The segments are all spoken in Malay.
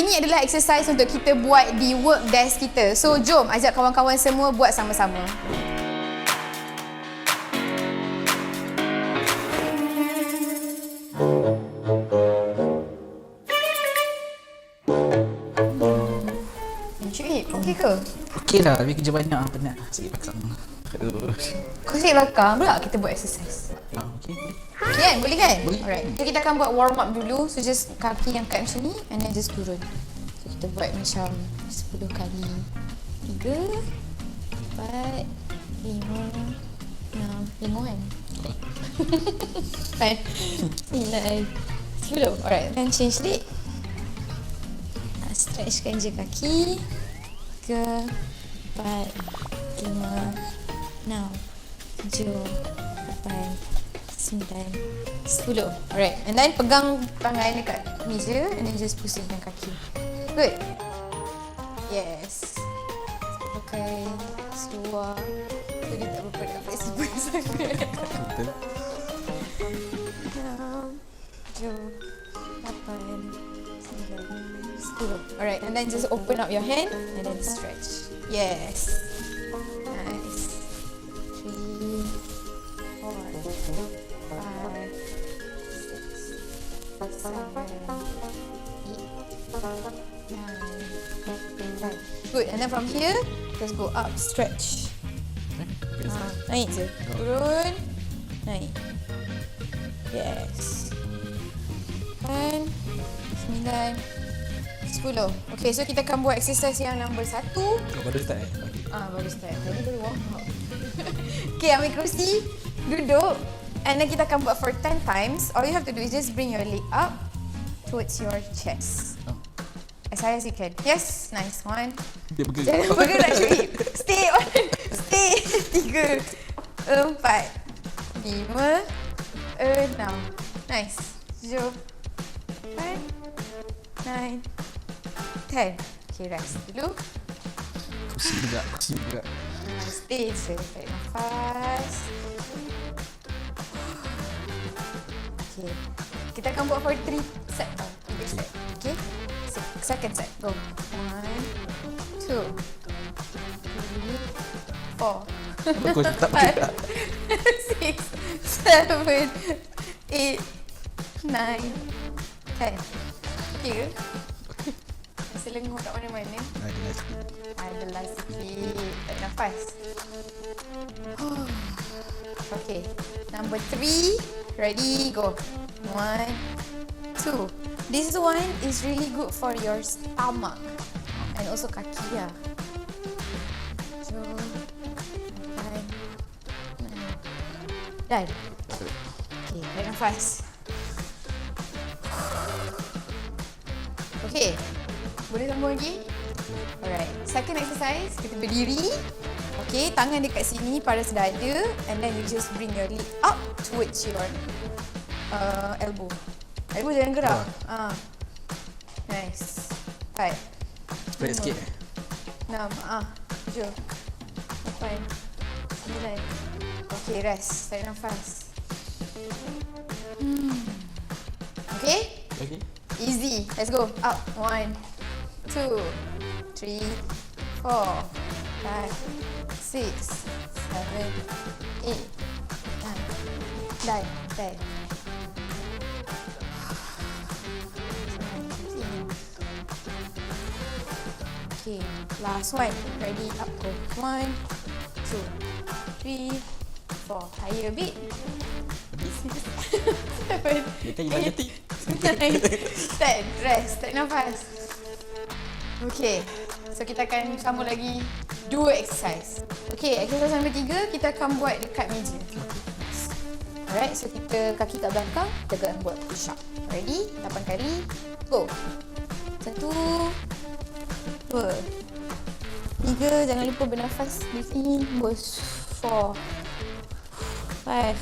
ini adalah exercise untuk kita buat di work desk kita. So jom ajak kawan-kawan semua buat sama-sama. Okey ke? Okey lah, tapi kerja banyak penat. Sikit. Aduh. Kau sikit belakang pula kita buat exercise. Kan? Boleh kan? Boleh. Alright. So kita akan buat warm up dulu. So just kaki angkat macam ni and then just turun. So kita buat macam 10 kali. 3 4 5 6 Lenguh kan? Kan? 9 10 Alright. Then change leg. Ah, Stretchkan je kaki. 3 4 5 6 7 8 Sembilan Sepuluh. Alright. And then pegang tangan dekat meja And then just pusingkan kaki. Good. Yes. Pakai seluar. So dia tak berapa nak flexible sangat. Betul. Enam Tujuh Lapan. Sembilan. Sepuluh. Alright. And then just open up your hand And then stretch. Yes And then from here Just go up Stretch Biasa. Ha, naik je. Turun. Naik. Yes. Kan. Sembilan. Sepuluh. Okay, so kita akan buat exercise yang number satu. Kau baru start eh? Ah, baru start. Tadi baru warm up. okay, ambil kerusi. Duduk. And then kita akan buat for 10 times. All you have to do is just bring your leg up towards your chest. As high as you can. Yes, nice one. Dia bergerak. Jangan bergerak Syuib. Stay on. Stay. Tiga. Empat. Lima. Enam. Nice. Tujuh. Lapan. Nine. Ten. Okay, rest dulu. Pusing juga, pusing juga. Stay. Tarik nafas. Okay. Kita akan buat for three set tau. Tiga set. Okay. Se- Second set. Go. One. Two. Three. Four. Kau tak bergerak? six, seven, eight, nine, ten. Okay? Rasa lenguh kat mana-mana. Ada lah. Adalah sikit. Tarik nafas. Okay. Number three. Ready, go. One, two. This one is really good for your stomach. And also kaki. Tujuh, lapan, enam. Done. Okay, tarik nafas. Okay. Boleh sambung lagi? Alright. Second exercise, kita berdiri. Okay, tangan dekat sini pada sedada and then you just bring your leg up towards your uh, elbow. Elbow jangan gerak. Ah. Nice. Five. Spread sikit eh? Enam. Ah. Tujuh. Lapan. Sembilan. Okay, rest. Tarik nafas. Hmm. Okay? Okey. Easy. Let's go. Up. One, two, three, four, five, six, seven, eight, nine, nine, ten. Okay, last one. Ready? Up. Go. One, two, three, four. Higher a bit. Seven, eight. Nine, ten. Rest. Tarik nafas. Okay. So kita akan sambung lagi dua exercise. Okay, exercise nombor tiga kita akan buat dekat meja. Alright, so kita kaki kat belakang, kita akan buat push up. Ready? 8 kali. Go. Satu. Dua. Tiga, jangan lupa bernafas. Breathe in. Bos. Four. Five.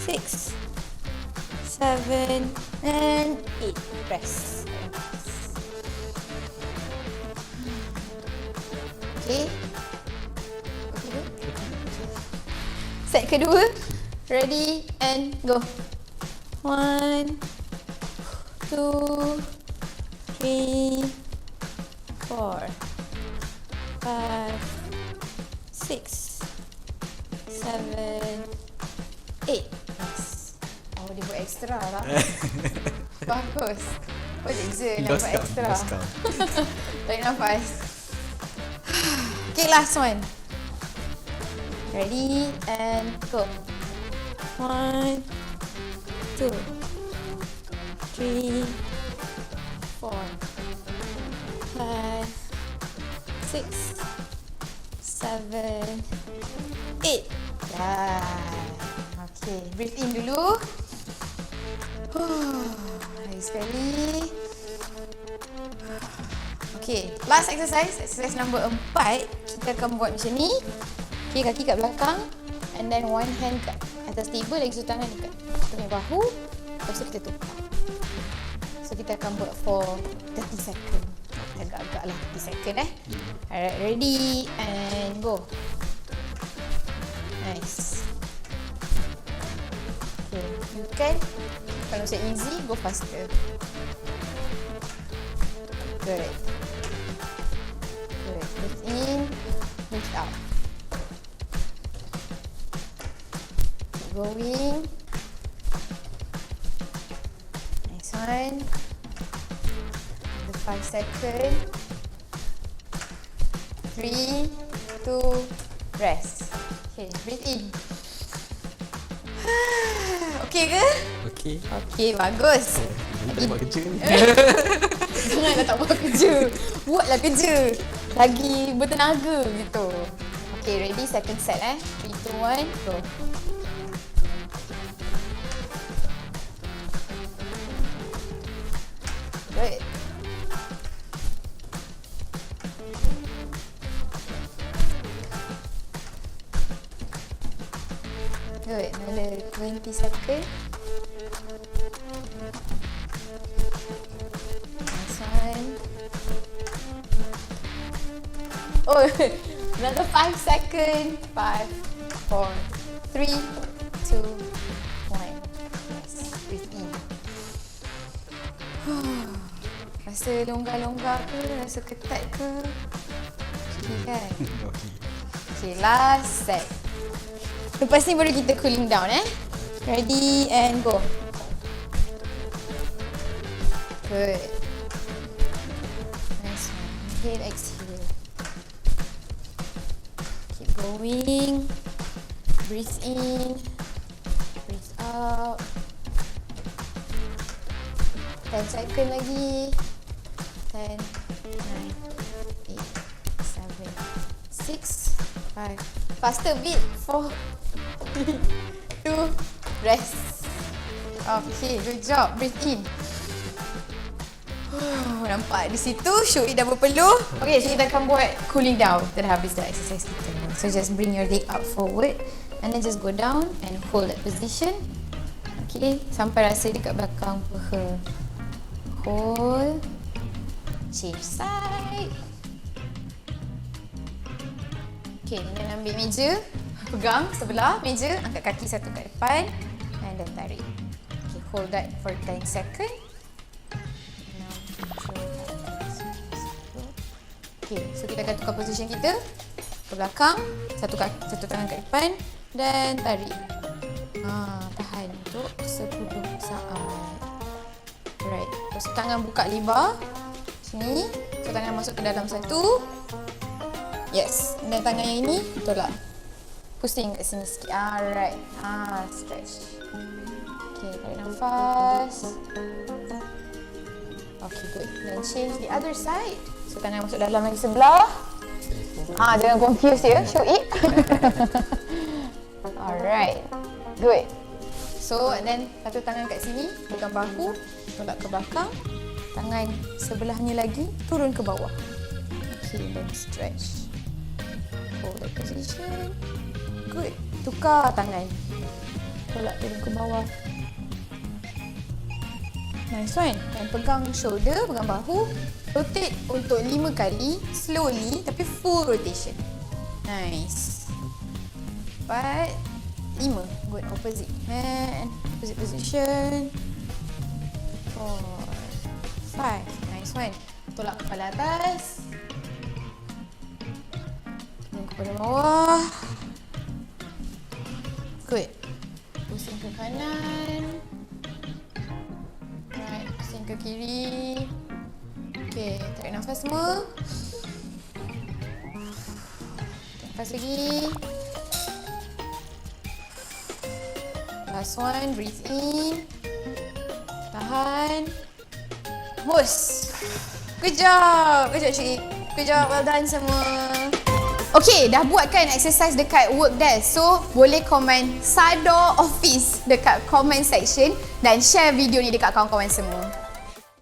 Six. Seven. And eight. Okay. Okay. Set kedua. Ready and go. One, two, three, four, five, six, seven, eight. Oh, dia buat extra lah. Bagus. Boleh je nak buat count, extra. Tarik nafas. Okay, last one. Ready and go. One, two, three, four, five, six, seven, eight. Dah. Okay, breathe in dulu. Lagi sekali. Okay, last exercise, exercise number empat. Kita akan buat macam ni. Okay, kaki kat belakang. And then one hand kat atas table, lagi satu tangan dekat punya bahu. Lepas tu kita tukar. So, kita akan buat for 30 second. Agak-agak lah 30 second eh. Alright, ready and go. Nice. Okay, you can. Kalau saya easy, go faster. Good. Good. Breathe in, breathe out. Keep going. Nice one. The five second. Three, two, rest. Okay, breathe in. okay ke? Okay. Okay, bagus. Kita buat kerja ni. Janganlah tak buat kerja. Buatlah kerja. Lagi bertenaga gitu. Okay, ready? Second set eh. 3, 2, 1, go. 20 second. Nice one. Oh, another five second. Five, four, three, two, one. Yes, breathe in. Rasa longgar-longgar ke? Rasa ketat ke? Okay kan? Okay. Okay, last set. Lepas ni baru kita cooling down eh. Ready and go. Good. Nice one. Inhale, exhale. Keep going. Breathe in. Breathe out. 10 second lagi. 10, 9, 8, 7, 6, 5. Faster bit. 4, 3, 2, rest. Okay, good job. Breathe in. Oh, nampak di situ Syuk dah berpeluh. Okay, so kita akan buat cooling down. Kita dah habis dah exercise kita. So just bring your leg up forward and then just go down and hold that position. Okay, sampai rasa dekat belakang peha. Hold. Change side. Okay, then ambil meja. Pegang sebelah meja. Angkat kaki satu kat depan. And then tarik. Okay, hold that for 10 second. Okay, so kita akan tukar position kita. Ke belakang. Satu kaki, satu tangan kat depan. Dan tarik. Ha, tahan untuk 10 saat. Alright. Tu tangan buka lebar. Sini. So tangan masuk ke dalam satu. Yes. Dan tangan yang ini tolak. Pusing kat sini sikit. Alright. Ah, stretch. Okay, tarik nafas. Okay, good. Then change the other side. So tangan masuk dalam lagi sebelah. Ah, jangan confuse ya. Show it. Alright. Good. So, and then satu tangan kat sini, pegang bahu, tolak ke belakang. Tangan sebelahnya lagi, turun ke bawah. Okay, then stretch. Hold that position. Good. Tukar tangan. Tolak turun ke bawah. Nice one. Dan pegang shoulder, pegang bahu. Rotate untuk lima kali. Slowly, tapi full rotation. Nice. Empat. Lima. Good. Opposite. And opposite position. Four. Five. Nice one. Tolak kepala atas. Kepala bawah. Good. Pusing ke kanan. Right, pusing ke kiri. Okay, tarik nafas semua. Nafas lagi. Last one, breathe in. Tahan. Hus. Good job. Good job, Cik. Good job. Well done semua. Okay, dah buat kan exercise dekat work desk. So, boleh komen Sado Office dekat comment section dan share video ni dekat kawan-kawan semua.